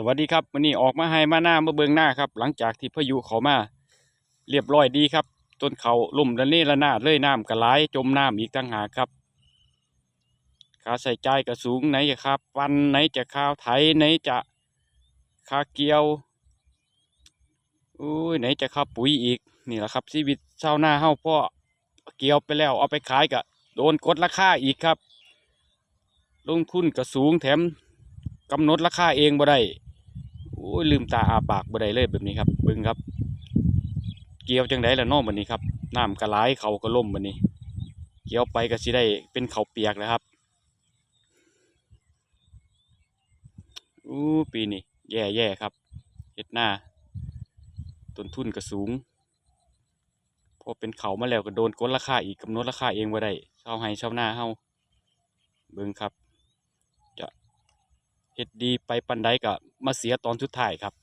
สวัสดีครับวันนี้ออกมาให้มาหน้ามาเบิงหน้าครับ หลังจากที่พายุเขามา เรียบร้อยดีครับต้นเขาล่มระเนระนาดเลยน้ำกระไหลจมน้ำอีกตั้งหากครับค่าใส่ใจายก็สูงไหนจะค่าปันไหนจะค่าไถไหนจะค่าเกี่ยวอุ้ยไหนจะค่าปุ๋ยอีกนี่แหละครับชีวิตชาวนาเฮาพ่อเกี่ยวไปแล้วเอาไปขายก็โดนกดราคาอีกครับลงทุนก็สูงแถมกำหนดราคาเองบ่ได้ อ้ยลืมตาอาปากบ่ได้เลยแบบนี้ครับบิ่งครับ เกี่ยวจังไดละน้องบัดนี้ครับน้ำก็ไหลเขาก็ล่มบัดนี้ เกี่ยวไปก็สิได้เป็นเขาเปียกแล้วครับอู้ปีนี้แย่แย่ครับเฮ็ดหน้าต้นทุนก็สูงพอเป็นเขามาแล้วก็โดนกดราคาอีกกำหนดราคาเองบ่ได้ชาวไห้ชาวนาเฮาเบิ่งครับ จะเฮ็ดดีไปปันใดก็ มาเสียตอนสุดท้ายครับ